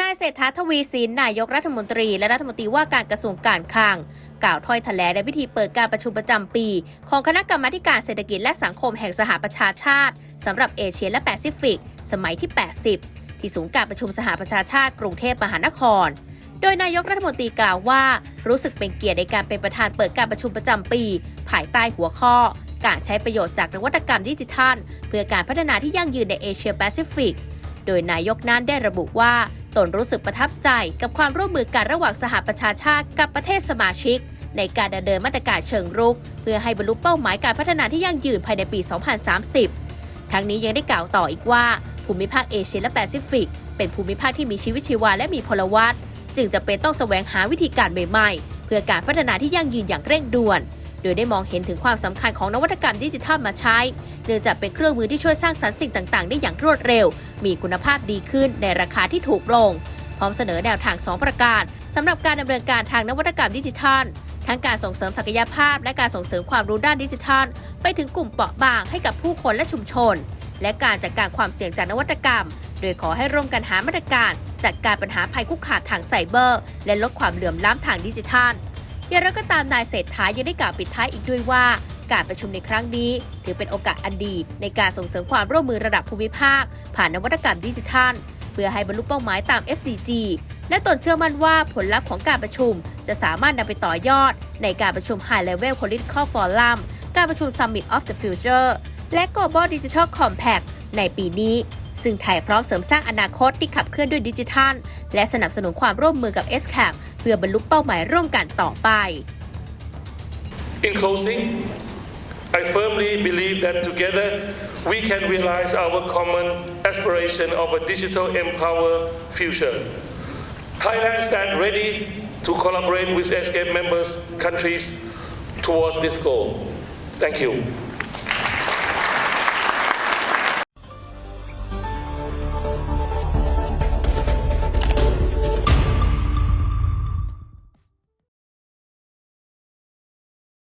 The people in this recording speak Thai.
นายเศรษฐาทวีสินนายกรัฐมนตรี และรัฐมนตรีว่าการกระทรวงการคลัง กล่าวถ้อยแถลงในพิธีเปิดการประชุมประจำปี ของคณะกรรมาการเศรษฐกิจและสังคมแห่งสหประชาชาติสำหรับเอเชียและแปซิฟิก สมัยที่ 80 ที่ศูนย์การประชุมสหประชาชาติกรุงเทพมหานคร โดยนายกรัฐมนตรีกล่าวว่า รู้สึกเป็นเกียรติในการเป็นประธานเปิดการประชุมประจำปี ภายใต้หัวข้อ การใช้ประโยชน์จากนวัตกรรมดิจิทัล เพื่อการพัฒนาที่ยั่งยืนในเอเชียแปซิฟิก โดยนายกนั้นได้ระบุว่า ตนรู้สึกประทับใจกับความร่วมมือกันระหว่างสหประชาชาติกับประเทศสมาชิก ในการดำเนินมาตรการเชิงรุก เพื่อให้บรรลุเป้าหมายการพัฒนาที่ยั่งยืนภายในปี 2030 ทั้งนี้ยังได้กล่าวต่ออีกว่า ภูมิภาคเอเชียและแปซิฟิก เป็นภูมิภาคที่มีชีวิตชีวาและมีพลวัตจึงจะเป็นต้องแสวงหาวิธีการใหม่ๆ เพื่อการพัฒนาที่ยั่งยืนอย่างเร่งด่วน โดยได้มองเห็นถึงความสำคัญของนวัตกรรมดิจิทัลมาใช้ เนื่องจากเป็นเครื่องมือที่ช่วยสร้างสรรค์สิ่งต่างๆ ได้อย่างรวดเร็ว มีคุณภาพดีขึ้นในราคาที่ถูกลง พร้อมเสนอแนวทาง 2 ประการสำหรับการดำเนินการทางนวัตกรรมดิจิทัล ทั้งการส่งเสริมศักยภาพ และการส่งเสริมความรู้ด้านดิจิทัล ไปถึงกลุ่มเปราะบางให้กับผู้คนและชุมชน และการจัดการความเสี่ยงจากนวัตกรรม โดยขอให้ร่วมกันหามาตรการ จัดการปัญหาภัยคุกคามทางไซเบอร์ และลดความเหลื่อมล้ำทางดิจิทัล อย่างไรก็ตามนายเศรษฐายังได้กล่าวปิดท้ายอีกด้วยว่า การประชุมในครั้งนี้ ถือเป็นโอกาสอันดีในการส่งเสริมความร่วมมือระดับภูมิภาค ผ่านนวัตกรรมดิจิทัล เพื่อให้บรรลุเป้าหมายตาม SDG และตนเชื่อมั่นว่าผลลัพธ์ของการประชุม จะสามารถนำไปต่อยอด ในการประชุม High Level Political Forum การประชุม Summit of the Future และ Global Digital Compact ในปีนี้ ซึ่งไทยพร้อมเสริมสร้างอนาคตที่ขับเคลื่อนด้วยดิจิทัล และสนับสนุนความร่วมมือกับ SCAP เพื่อบรรลุเป้าหมายร่วมกันต่อไป In closing, I firmly believe that together we can realize our common aspiration of a digital empowered future. Thailand stands ready to collaborate with s c a p members countries towards this goal. Thank you.